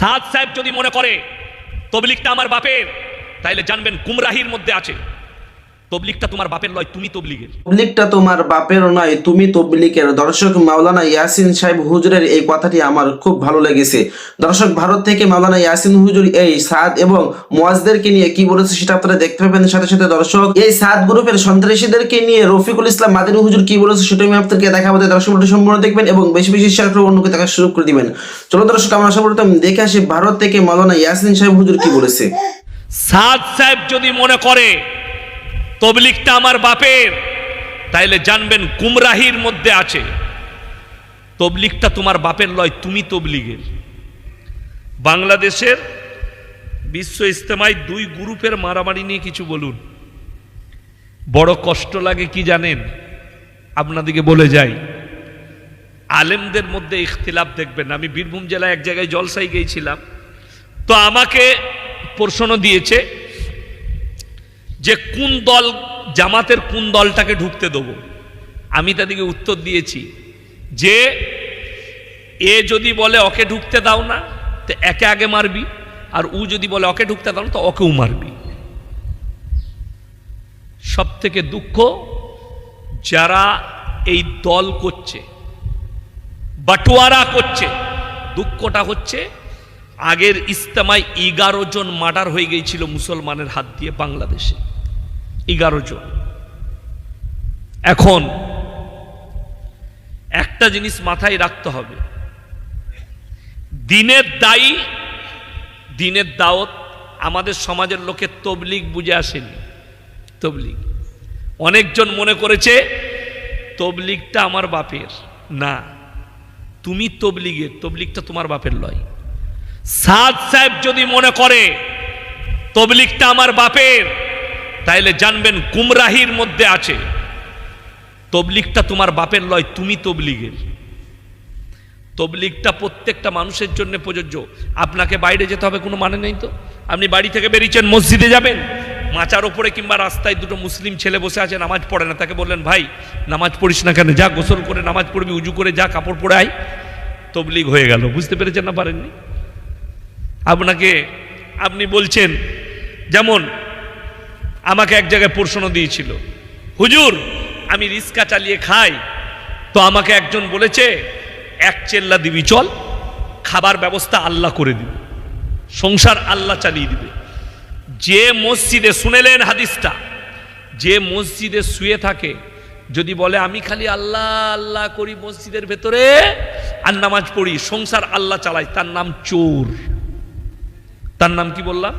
সাদ সাহেব যদি মনে করে তবলিকটা আমার বাপের তাইলে জানবেন গুমরাহির মধ্যে আছে। তবলিকটা তোমার বাপের লয় তুমি তবলিগের। তবলিকটা তোমার বাপের নয় তুমি তবলিকের দর্শক মাওলানা ইয়াসিন সাহেব হুজুরের এই কথাটি আমার খুব ভালো লেগেছে। দর্শক ভারত থেকে মাওলানা ইয়াসিন হুজুর এই সাদ এবং মোয়াজদেরকে নিয়ে কি বলেছে সেটা আপনারা দেখতে পাবেন। সাথে সাথে দর্শক এই সাদ গ্রুপের সন্ত্রাসীদেরকে নিয়ে রফিকুল ইসলাম মাদিনী হুজুর কি বলেছে সেটা আমি আপনাদেরকে দেখাবো। দর্শক সম্পূর্ণ দেখবেন এবং বেশি বেশি শেয়ার করে অন্যকে করে দিবেন। চলো দর্শক আমরা সর্বপ্রথম দেখে আসি ভারত থেকে মাওলানা ইয়াসিন সাহেব হুজুর কি বলেছে। সাদ সাহেব যদি মনে করে তবলিকটা আমার বাপের। তাইলে জানবেন গুমরাহির মধ্যে আছে। তবলিকটা তোমার বাপের লয়, তুমি তবলিগের। বাংলাদেশের বিশ্ব ইস্তেমায় দুই গ্রুপের মারামারি নিয়ে কিছু বলুন। বড় কষ্ট লাগে কি জানেন? আপনাদিকে বলে যাই। আলেমদের মধ্যে ইখতিলাফ দেখবেন। আমি বীরভূম জেলায় এক জায়গায় জলসাই গিয়েছিলাম। তো আমাকে প্রশ্ন দিয়েছে যে কোন দল, জামাতের কোন দলটাকে ঢুকতে দেবো? আমি তাদেরকে উত্তর দিয়েছি যে, এ যদি বলে ওকে ঢুকতে দাও না, তো একে আগে মারবি, আর উ যদি বলে ওকে ঢুকতে দাও না, তো ওকেও মারবি। সব থেকে দুঃখ, যারা এই দল করছে, বাটোয়ারা করছে, দুঃখটা হচ্ছে, আগের ইস্তেমায় এগারো জন মার্ডার হয়ে গিয়েছিল মুসলমানের হাত দিয়ে বাংলাদেশে। এগারো জন। এখন একটা জিনিস মাথায় রাখতে হবে। দিনের দায়ী, দিনের দাওয়াত আমাদের সমাজের লোকে তবলিগ বুঝে আসেনি। তবলিগ। অনেকজন মনে করেছে, তবলিগটা আমার বাপের। না, তুমি তবলিগের তবলিকটা তোমার বাপের লয়। সাদ সাহেব যদি মনে করে, তবলিগটা আমার বাপের তাইলে জানবেন গুমরাহির মধ্যে আছে। তবলিগটা তোমার বাপের লয়, তুমি তবলিগের। তবলিগটা প্রত্যেকটা মানুষের জন্য প্রযোজ্য। আপনাকে বাইরে যেতে হবে, কোনো মানে নেই তো? আপনি বাড়ি থেকে বেরিয়েছেন, মসজিদে যাবেন। মাচার ওপরে কিংবা রাস্তায় দুটো মুসলিম ছেলে বসে আছে, নামাজ পড়ে না। তাকে বললেন, ভাই, নামাজ পড়িস না কেন? যা গোসল করে নামাজ পড়বি, উজু করে যা, কাপড় পরে আয়। তবলিগ হয়ে গেল। বুঝতে পেরেছেন না পারেননি? আপনাকে, আপনি বলছেন, যেমন আমাকে এক জায়গায় প্রশ্ন দিয়েছিল, হুজুর, আমি রিস্কা চালিয়ে খাই, তো আমাকে একজন বলেছে, এক চেল্লা দিবি চল, খাবার ব্যবস্থা আল্লাহ করে দিবে, সংসার আল্লাহ চালিয়ে দিবে। যে মসজিদে শুনেলেন হাদিসটা, যে মসজিদে শুয়ে থাকে, যদি বলে, আমি খালি আল্লাহ আল্লাহ করি মসজিদের ভেতরে আর নামাজ পড়ি, সংসার আল্লাহ চালাই, তার নাম চোর। তার নাম কি বললাম?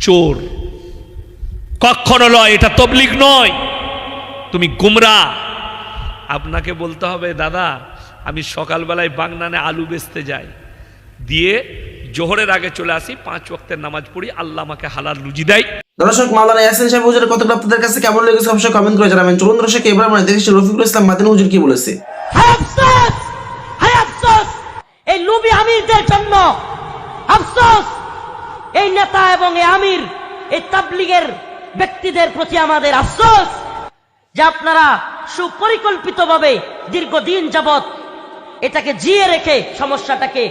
চোর। কখনো নয় এটা তবলিগ নয়। তুমি গুমরা। আপনাকে বলতে হবে দাদা আমি সকালবেলায় বাগনানে আলু বেচতে যাই। দিয়ে জোহরের আগে চলে আসি পাঁচ ওয়াক্তের নামাজ পড়ি আল্লাহ আমাকে হালাল রুজি দেয়। দর্শক মাওলানা ইয়াসিন সাহেব হুজুরের কথাটা আপনাদের কাছে কেমন লেগেছে অবশ্যই কমেন্ট করে জানাবেন। চলুন দর্শক এবার আমরা দেখেছি রফিকুল ইসলাম মাদিনী হুজুর কি বলেছে। হায় আফসোস! হায় আফসোস! এই লুবি আমিরদের জন্য আফসোস! এই নেতা এবং এই আমির এই তাবলিগের ব্যক্তিদের প্রতি আমাদের আফসোস যে আপনারা সুপরিকল্পিতভাবে দীর্ঘদিন যাবৎ এটাকে জিয়ে রেখে সমস্যাটাকে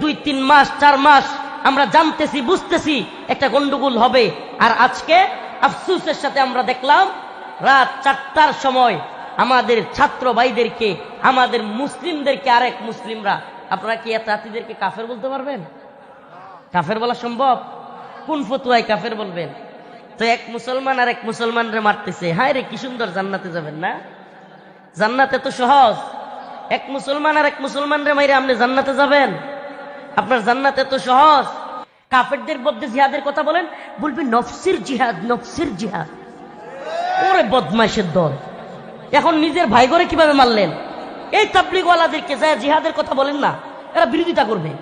দুই, তিন মাস, চার মাস আমরা জানতেছি, বুঝতেছি একটা গন্ডগোল হবে। আর আজকে আফসুসের সাথে আমরা দেখলাম, রাত চারটার সময় আমাদের ছাত্র ভাইদেরকে, আমাদের মুসলিমদেরকে আরেক মুসলিমরা, আপনারা কি এত জাতিদেরকে কাফের বলতে পারবেন? কাফের বলা সম্ভব? কোন ফতুয়ায় কাফের বলবেন? তো এক মুসলমান আর এক মুসলমানরে মারতেছে। হায় রে কি সুন্দর জান্নাতে যাবেন না? জান্নাতে তো সহজ। এক মুসলমান আর এক মুসলমান রে মাইরে আপনি জান্নাতে যাবেন? আপনার জান্নাতে তো সহজ। কাফেরদের মধ্যে জিহাদের কথা বলেন, বলবি নফসির জিহাদ নফসির জিহাদ। ওরে বদমাইশের দল। এখন নিজের ভাই করে কীভাবে মারলেন? এই তাবলিগওয়ালাদেরকে যা জিহাদের কথা বলেন না, এরা বিরোধিতা করবে।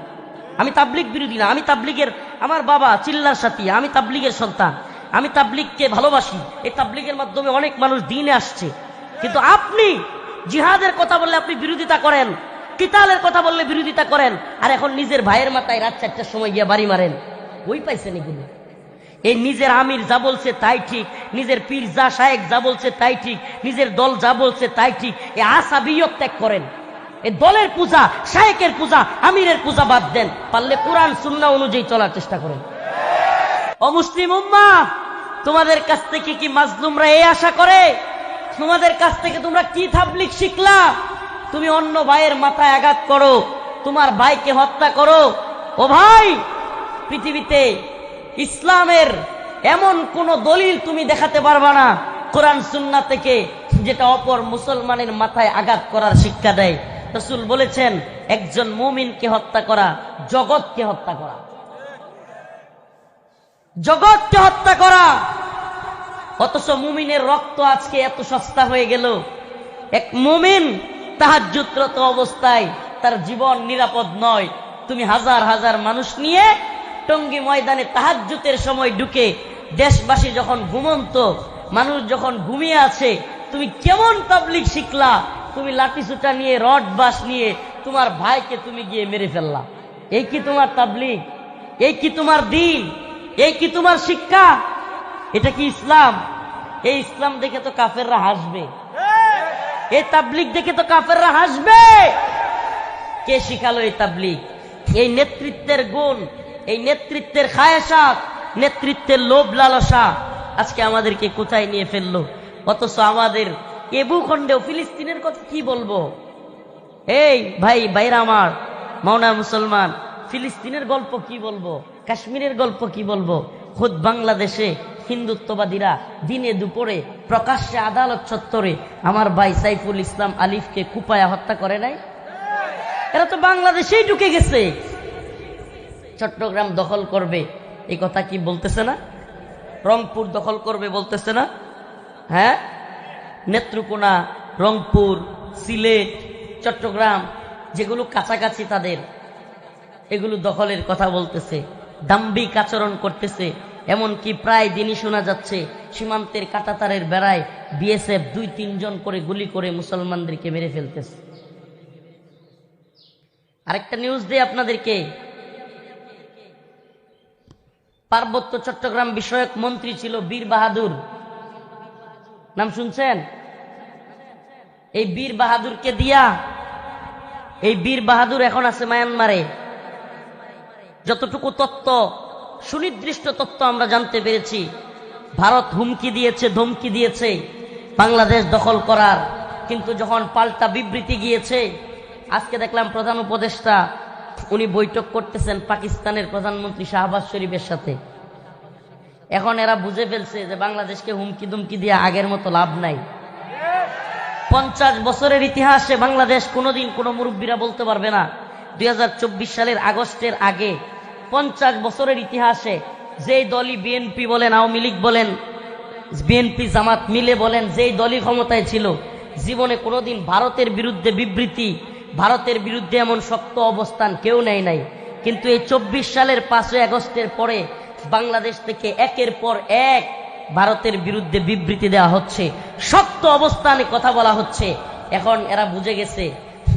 আমি তাবলিগ বিরোধী না, আমি তাবলিগের আমার বাবা, চিল্লার সাথী, আমি তাবলিগের সন্তান। আমি তাবলিগকে ভালোবাসি। এই তাবলিগের মাধ্যমে অনেক মানুষ দিনে আসছে। কিন্তু আপনি জিহাদের কথা বললে আপনি বিরোধিতা করেন। কিতালের কথা বললে বিরোধিতা করেন। আর এখন নিজের ভাইয়ের মাথায় রাত চারটার সময় গিয়ে বাড়ি মারেন। ওই পাইছেন এগুলো। এই নিজের আমির যা বলছে তাই ঠিক, নিজের পীর যা শায়েক যা বলছে তাই ঠিক, নিজের দল যা বলছে তাই ঠিক এই আসাবিয়ত ত্যাগ করেন। এ দলের পূজা, শায়েকের পূজা, আমিরের পূজা বাদ দেন। পারলে কোরআন সুন্না অনুযায়ী চলার চেষ্টা করেন। অমুসলিম উম্মা তোমাদের কাছ থেকে কি মাজলুমরা এই আশা করে? তোমাদের কাছ থেকে তোমরা কি থাবলিক শিখলা? তুমি অন্য ভাইয়ের মাথায় আঘাত করো, তোমার ভাইকে হত্যা করো। ও ভাই, পৃথিবীতে ইসলামের এমন কোন দলিল তুমি দেখাতে পারবা না। কোরআন সুন্না থেকে যেটা অপর মুসলমানের মাথায় আঘাত করার শিক্ষা দেয়। রসুল বলেছেন, একজন মুমিনকে হত্যা করা, জগৎকে হত্যা করা। জগৎকে হত্যা করা। অথচ মুমিনের রক্ত আজকে এত সস্তা হয়ে গেল। এক মুমিন তাহাজ্জুত্রত অবস্থায় তার জীবন নিরাপদ নয়। তুমি হাজার হাজার মানুষ নিয়ে টঙ্গী ময়দানে তাহাজ্জুতের সময় ঢুকে দেশবাসী যখন ঘুমন্ত, মানুষ যখন ঘুমিয়ে আছে, তুমি কেমন পাবলিক শিখলা? তুমি লাঠি সুটা নিয়ে, রড বাস নিয়ে তোমার ভাইকে তুমি গিয়ে মেরে ফেললা। এই কি তোমার তাবলিক এই কি তোমার দিন? এই কি তোমার শিক্ষা? এটা কি ইসলাম? এই ইসলাম দেখে তো কাফেররা হাসবে। এই! তাবলিগ দেখে তো কাফেররা হাসবে। কে শিখালো এই তাবলিগ? এই নেতৃত্বের গুণ এই নেতৃত্বের খায়াসাত নেতৃত্বের লোভ লালসা আজকে আমাদেরকে কোথায় নিয়ে ফেলল? অথচ আমাদের এ ভূখণ্ডেও ফিলিস্তিনের কথা কি বলব? এই ভাই ভাইরা আমার মাওনা মুসলমান ফিলিস্তিনের গল্প কি বলব? কাশ্মীরের গল্প কি বলব? খোদ বাংলাদেশে হিন্দুত্ববাদীরা দিনে দুপুরে প্রকাশ্যে আদালত চত্বরে আমার ভাই সাইফুল ইসলাম আলিফকে কুপায়া হত্যা করে নাই? এরা তো বাংলাদেশেই ঢুকে গেছে। চট্টগ্রাম দখল করবে এই কথা কি বলতেছে না? রংপুর দখল করবে বলতেছে না? হ্যাঁ? নেত্রকোনা, রংপুর, সিলেট, চট্টগ্রাম, যেগুলো কাছাকাছি তাদের, এগুলো দখলের কথা বলতেছে। দাম্বিক আচরণ করতেছে। এমনকি প্রায় দিনই শোনা যাচ্ছে, সীমান্তের কাটাতারের বেড়ায় বিএসএফ দুই, তিনজন করে গুলি করে মুসলমানদেরকে মেরে ফেলতেছে। আরেকটা নিউজ দেই আপনাদেরকে। পার্বত্য চট্টগ্রাম বিষয়ক মন্ত্রী ছিল বীর বাহাদুর। নাম শুনছেন? এই বীর বাহাদুরকে দিয়া, এই বীর বাহাদুর এখন আছে মায়ানমারে। যতটুকু তত্ত্ব, সুনির্দিষ্ট তত্ত্ব আমরা জানতে পেরেছি। ভারত হুমকি দিয়েছে, ধমকি দিয়েছে, বাংলাদেশ দখল করার। কিন্তু যখন পাল্টা বিবৃতি গিয়েছে, আজকে দেখলাম প্রধান উপদেষ্টা, উনি বৈঠক করতেছেন পাকিস্তানের প্রধানমন্ত্রী শাহবাজ শরীফের সাথে। এখন এরা বুঝে ফেলছে যে বাংলাদেশকে হুমকি দুমকি দিয়ে আগের মতো লাভ নাই। পঞ্চাশ বছরের ইতিহাসে বাংলাদেশ কোনোদিন কোনো মুরব্বীরা বলতে পারবে না দুই হাজার চব্বিশ সালের আগস্টের আগে পঞ্চাশ বছরের ইতিহাসে যেই দলই বিএনপি বলেন, আওয়ামী লীগ বলেন বিএনপি জামাত মিলে বলেন, যেই দলই ক্ষমতায় ছিল, জীবনে কোনোদিন ভারতের বিরুদ্ধে বিবৃতি, ভারতের বিরুদ্ধে এমন শক্ত অবস্থান কেউ নেয় নাই। কিন্তু এই চব্বিশ সালের পাঁচই আগস্টের পরে বাংলাদেশ থেকে একের পর এক ভারতের বিরুদ্ধে বিবৃতি দেওয়া হচ্ছে। শক্ত অবস্থানে কথা বলা হচ্ছে। এখন এরা বুঝে গেছে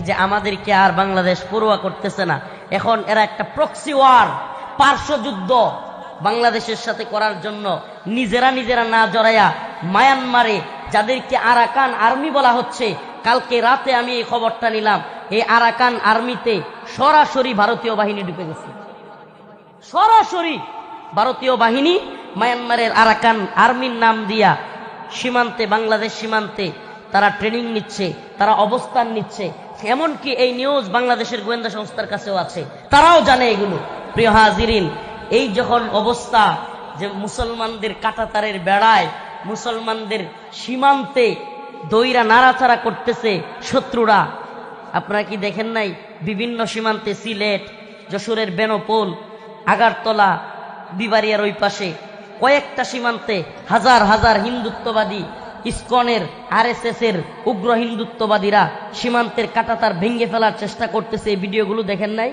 যে আমাদেরকে আর বাংলাদেশ পড়ুয়া করতেছে না। এখন এরা একটা প্রক্সি ওয়ার পার্শ্বযুদ্ধ বাংলাদেশের সাথে করার জন্য নিজেরা নিজেরা না জড়াইয়া মায়ানমারে যাদেরকে আরাকান আর্মি বলা হচ্ছে, কালকে রাতে আমি এই খবরটা নিলাম, এই আরাকান আর্মিতে সরাসরি ভারতীয় বাহিনী ঢুকে গেছে। সরাসরি ভারতীয় বাহিনী মায়ানমারের আরাকান আর্মির নাম দিয়া সীমান্তে, বাংলাদেশ সীমান্তে তারা ট্রেনিং নিচ্ছে, তারা অবস্থান নিচ্ছে, এমনকি এই নিউজ বাংলাদেশের গোয়েন্দা সংস্থার কাছেও আছে। তারাও জানে এগুলো। প্রিয় হাজিরিন, এই যখন অবস্থা যে মুসলমানদের কাটাতারের বেড়ায়, মুসলমানদের সীমান্তে দইরা নাড়াচাড়া করতেছে শত্রুরা, আপনারা কি দেখেন নাই? বিভিন্ন সীমান্তে সিলেট, যশোরের বেনপোল, আগারতলা বিবারিয়ার ওই পাশে কয়েকটা সীমান্তে হাজার হাজার হিন্দুত্ববাদী ইসকনের আর এর উগ্র হিন্দুত্ববাদীরা সীমান্তের কাটাতার ভেঙে ফেলার চেষ্টা করতেছে এই ভিডিওগুলো দেখেন নাই?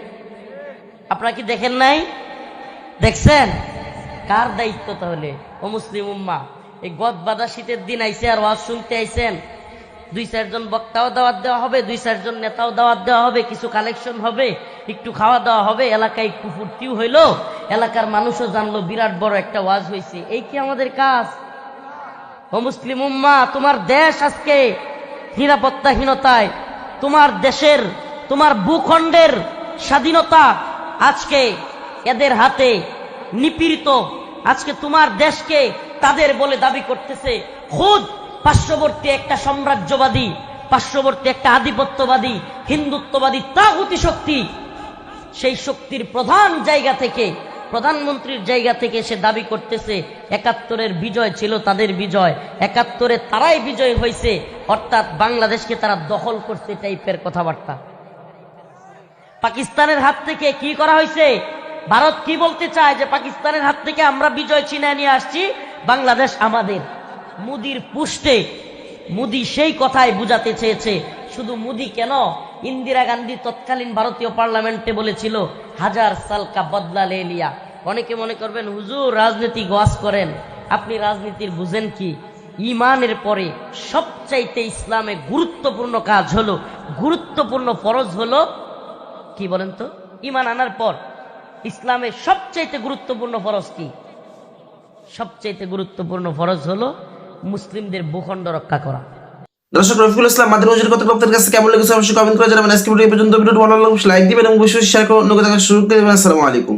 আপনারা কি দেখেন নাই? দেখছেন? কার দায়িত্ব তাহলে? ও মুসলিম উম্মা, এই গদ বাদা শীতের দিন আইসে আর ওয়াজ শুনতে আইসেন দুই চারজন বক্তাও দাওয়াত দেওয়া হবে, দুই চারজন নেতাও দাওয়াত দেওয়া হবে, কিছু কালেকশন হবে, একটু খাওয়া দাওয়া হবে, এলাকায় একটু ফুর্তিও হইল, এলাকার মানুষও জানলো বিরাট বড় একটা ওয়াজ হয়েছে এই কি আমাদের কাজ? ও মুসলিম উম্মা, তোমার দেশ আজকে নিরাপত্তাহীনতায়, তোমার দেশের, তোমার ভূখণ্ডের স্বাধীনতা আজকে এদের হাতে নিপীড়িত, আজকে তোমার দেশকে তাদের বলে দাবি করতেছে। খুদ, পার্শ্ববর্তী একটা সাম্রাজ্যবাদী, পার্শ্ববর্তী একটা আধিপত্যবাদী, হিন্দুত্ববাদী তাগুতি শক্তি, সেই শক্তির প্রধান জায়গা থেকে প্রধানমন্ত্রীর জায়গা থেকে সে দাবি করতেছে, একাত্তরের বিজয় ছিল তাদের বিজয়, একাত্তরে তারাই বিজয় হয়েছে অর্থাৎ বাংলাদেশকে তারা দখল করছে টাইপের কথাবার্তা। পাকিস্তানের হাত থেকে কি করা হয়েছে ভারত কি বলতে চায় যে পাকিস্তানের হাত থেকে আমরা বিজয় ছিনিয়ে নিয়ে আসছি? বাংলাদেশ আমাদের। মুদির পুষ্টে, মুদি সেই কথাই বুঝাতে চেয়েছে, শুধু মুদি কেন? ইন্দিরা গান্ধী তৎকালীন ভারতীয় পার্লামেন্টে বলেছিল, হাজার সালকা বদলা লে লিয়া। অনেকে মনে করবেন, হুজুর, রাজনীতি গোয়াস করেন। আপনি রাজনীতির বুঝেন কি? ইমানের পরে সবচাইতে ইসলামে গুরুত্বপূর্ণ কাজ হলো, গুরুত্বপূর্ণ ফরজ হলো, কি বলেন তো? ইমান আনার পর। ইসলামের সবচাইতে গুরুত্বপূর্ণ ফরজ কি? সবচাইতে গুরুত্বপূর্ণ ফরজ হলো, মুসলিমদের ভূখণ্ড রক্ষা করা। দর্শক রফিকুল ইসলাম, মাদের হুজুর কথা আপনাদের কাছে কেমন লেগেছে অবশ্যই কমেন্ট করে জানাবেন। আজকে ভিডিও পর্যন্ত, ভিডিওটি ভালো লাগলে লাইক দিবেন এবং অবশ্যই শেয়ার করুন। অন্য কথা শুরু করে দেবেন। আসসালামু আলাইকুম।